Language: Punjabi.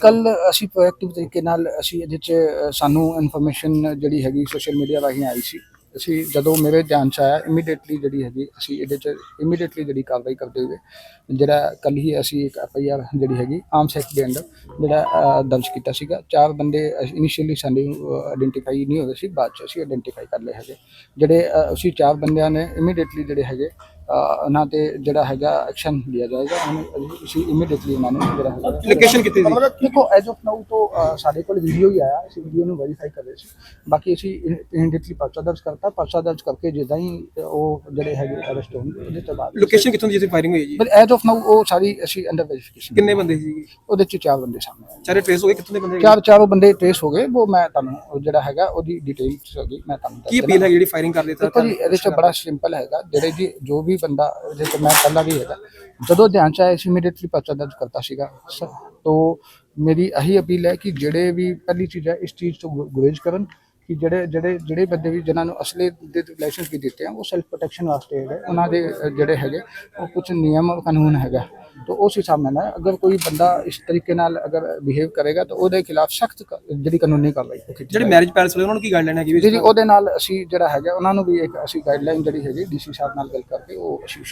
ਕੱਲ ਅਸੀਂ ਪ੍ਰੋਐਕਟਿਵ ਤਰੀਕੇ ਨਾਲ ਅਸੀਂ ਇਹਦੇ 'ਚ ਸਾਨੂੰ ਇਨਫੋਰਮੇਸ਼ਨ ਜਿਹੜੀ ਹੈਗੀ ਸੋਸ਼ਲ ਮੀਡੀਆ ਰਾਹੀਂ ਆਈ ਸੀ। ਅਸੀਂ ਜਦੋਂ ਮੇਰੇ ਧਿਆਨ 'ਚ ਆਇਆ ਇਮੀਡੀਏਟਲੀ ਜਿਹੜੀ ਹੈਗੀ, ਅਸੀਂ ਇਹਦੇ 'ਚ ਇਮੀਡੀਏਟਲੀ ਜਿਹੜੀ ਕਾਰਵਾਈ ਕਰਦੇ ਹੋਏ, ਜਿਹੜਾ ਕੱਲ ਹੀ ਅਸੀਂ ਇੱਕ ਐਫ ਆਈ ਆਰ ਜਿਹੜੀ ਹੈਗੀ ਆਮ ਸੈਕਟ ਦੇ ਅੰਦਰ ਜਿਹੜਾ ਦਰਜ ਕੀਤਾ ਸੀਗਾ। ਚਾਰ ਬੰਦੇ ਇਨੀਸ਼ੀਅਲੀ ਸਾਨੂੰ ਆਇਡੈਂਟੀਫਾਈ ਨਹੀਂ ਹੋਏ ਸੀ, ਬਾਅਦ 'ਚ ਅਸੀਂ ਆਇਡੈਂਟੀਫਾਈ ਕਰ ਲਏ ਹੈਗੇ। ਜਿਹੜੇ ਅਸੀਂ ਚਾਰ ਬੰਦਿਆਂ ਨੇ ਇਮੀਡੀਏਟਲੀ ਜਿਹੜੇ ਹੈਗੇ ਉਹਨਾਂ ਤੇ ਜਿਹੜਾ ਹੈਗਾ ਐਕਸ਼ਨ ਲਿਆ ਜਾਏਗਾ ਉਹਨੂੰ ਅਸੀਂ ਇਮੀਡੀਏਟਲੀ ਉਹਨਾਂ ਨੂੰ ਜਿਹੜਾ ਹੈਗਾ ਲੋਕੇਸ਼ਨ ਕਿੱਥੇ ਸੀ। ਦੇਖੋ ਐਜ ਆਫ ਨਾਊ ਤੋਂ ਸਾਡੇ ਕੋਲ ਵੀਡੀਓ ਹੀ ਆਇਆ ਅਸੀਂ ਵੀਡੀਓ ਨੂੰ ਵੈਰੀਫਾਈ ਕਰ ਰਹੇ ਸੀ। ਬਾਕੀ ਅਸੀਂ ਇਮੀਡੀਏਟਲੀ ਪਰਚਾ ਦਰਜ ਕਰਤਾ। ਪਰਚਾ ਦਰਜ ਕਰਕੇ ਜਿੱਦਾਂ ਹੀ ਉਹ ਜਿਹੜੇ ਹੈਗੇ ਅਰੈਸਟ ਹੋਣਗੇ ਉਹਦੇ ਤੋਂ ਬਾਅਦ ਲੋਕੇਸ਼ਨ ਕਿੱਥੋਂ ਦੀ ਜਿੱਥੇ ਫਾਇਰਿੰਗ ਹੋਈ ਹੈ ਜੀ? ਬਟ ਐਜ ਆਫ ਨਾਊ ਉਹ ਸਾਰੀ ਅਸੀਂ ਅੰਡਰ ਵੈਰੀਫਿਕੇਸ਼ਨ ਕਿੰਨੇ ਬੰਦੇ ਸੀ? ਉਹਦੇ ਚ ਚਾਰ ਬੰਦੇ ਸਾਹਮਣੇ ਚਾਰੇ ਟ੍ਰੇਸ ਹੋਏ? ਕਿੱਥੋਂ ਦੇ ਬੰਦੇ ਚਾਰ ਚਾਰੋਂ ਬੰਦੇ ਟ੍ਰੇਸ ਹੋ ਗਏ। ਉਹ ਮੈਂ ਤੁਹਾਨੂੰ ਜਿਹੜਾ ਹੈਗਾ ਉਹਦੀ ਡਿਟੇਲਸ ਹੈਗੀ ਮੈਂ ਤੁਹਾਨੂੰ ਕੀ। ਅਪੀਲ ਹੈ ਜਿਹੜੀ ਫਾਇਰਿੰਗ ਕਰ ਦਿੱਤਾ ਦੇਖੋ ਜੀ ਇਹਦੇ ਚ ਬੜਾ ਸਿੰਪਲ ਹੈਗਾ। ਜਿਹੜੇ ਜੀ ਜੋ ਵੀ ਬੰਦਾ ਇਹਦੇ ਚ ਮੈਂ ਪਹਿਲਾਂ ਵੀ ਹੈਗਾ। ਜਦੋਂ ਧਿਆਨ ਚ ਆਇਆ ਸੀ ਇਮੀਡੀਏਟਲੀ ਪਰਚਾ ਦਰਜ ਕਰਤਾ ਸੀਗਾ। ਸ- ਮੇਰੀ ਇਹੀ ਅਪੀਲ ਹੈ ਕਿ ਜਿਹੜੇ ਵੀ ਪਹਿਲੀ ਚੀਜ਼ ਹੈ, ਇਸ ਚੀਜ਼ ਤੋਂ ਗੁਰੇਜ਼ ਕਰਨ। ਕਿ ਜਿਹੜੇ ਜਿਹੜੇ ਜਿਹੜੇ ਬੰਦੇ ਵੀ ਜਿਨ੍ਹਾਂ ਨੂੰ ਅਸਲੇ ਦੇ ਲਾਇਸੈਂਸ ਵੀ ਦਿੱਤੇ ਆ ਉਹ ਸੈਲਫ ਪ੍ਰੋਟੈਕਸ਼ਨ ਵਾਸਤੇ ਹੈਗੇ ਉਹਨਾਂ ਦੇ ਜਿਹੜੇ ਹੈਗੇ ਉਹ ਕੁਝ ਨਿਯਮ ਕਾਨੂੰਨ ਹੈਗਾ। ਤੋ ਉਸ ਹਿਸਾਬ ਨਾਲ ਅਗਰ ਕੋਈ ਬੰਦਾ ਇਸ ਤਰੀਕੇ ਨਾਲ ਅਗਰ ਬਿਹੇਵ ਕਰੇਗਾ ਤਾਂ ਉਹਦੇ ਖਿਲਾਫ ਸਖਤ ਜਿਹੜੀ ਕਾਨੂੰਨੀ ਕਾਰਵਾਈ ਜਿਹੜੇ ਮੈਰਿਜ ਪੈਲਸ ਵਾਲੇ ਉਹਨਾਂ ਨੂੰ ਕੀ ਗਾਈਡਲਾਈਨ ਹੈਗੀ ਜੀ ਉਹਦੇ ਨਾਲ ਅਸੀਂ ਜਿਹੜਾ ਹੈਗਾ ਉਹਨਾਂ ਨੂੰ ਵੀ ਇੱਕ ਅਸੀਂ ਗਾਈਡਲਾਈਨ ਜਿਹੜੀ ਹੈਗੀ ਡੀਸੀ ਸਾਹਿਬ ਨਾਲ ਗੱਲ ਕਰਕੇ ਉਹ ਅਸੀਂ